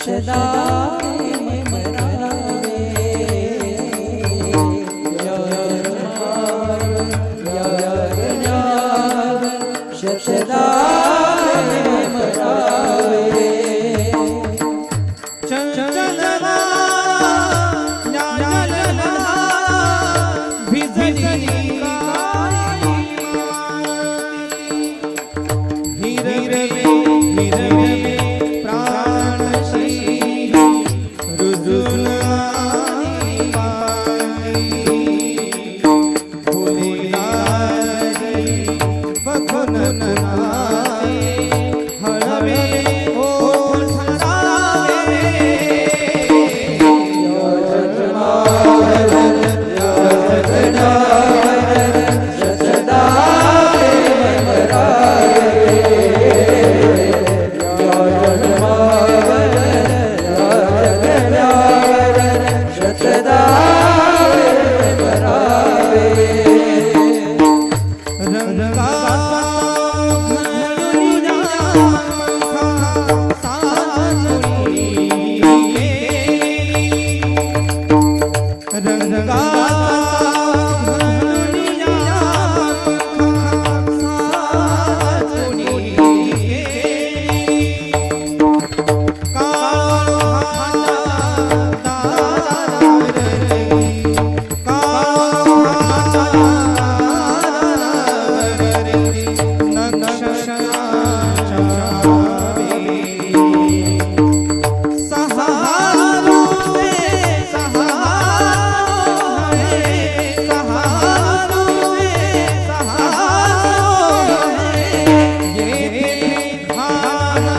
સદા need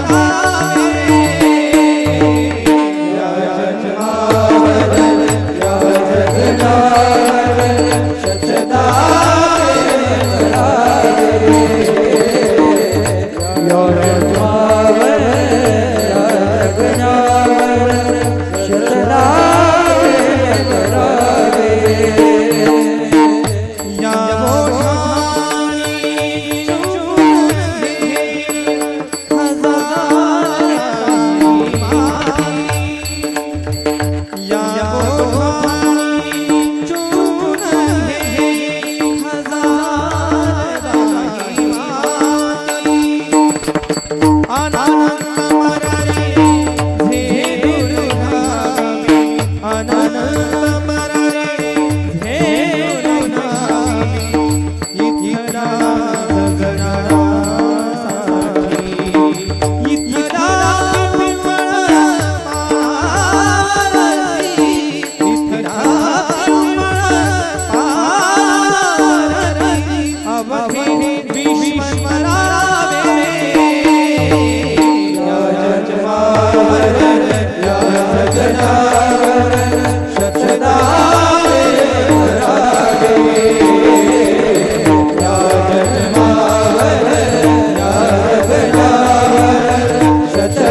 Allah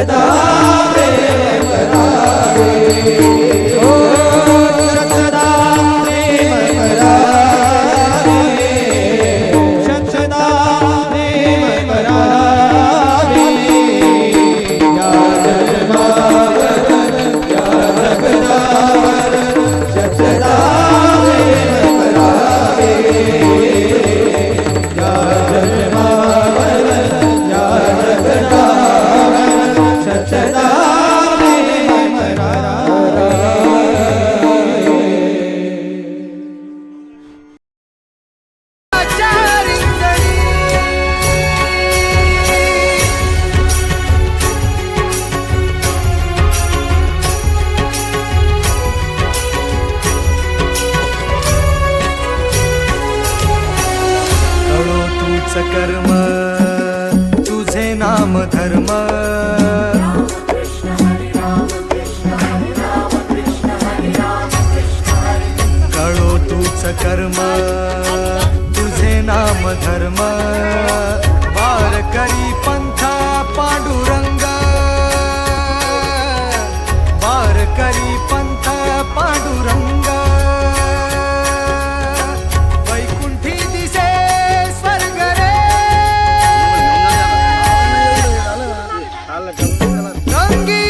别走 धर्म रंगी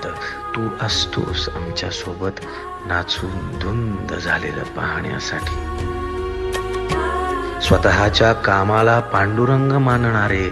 तू असतोस आमच्यासोबत नाचून धुंद झालेलं पाहण्यासाठी. स्वतःच्या कामाला पांडुरंग मानणारे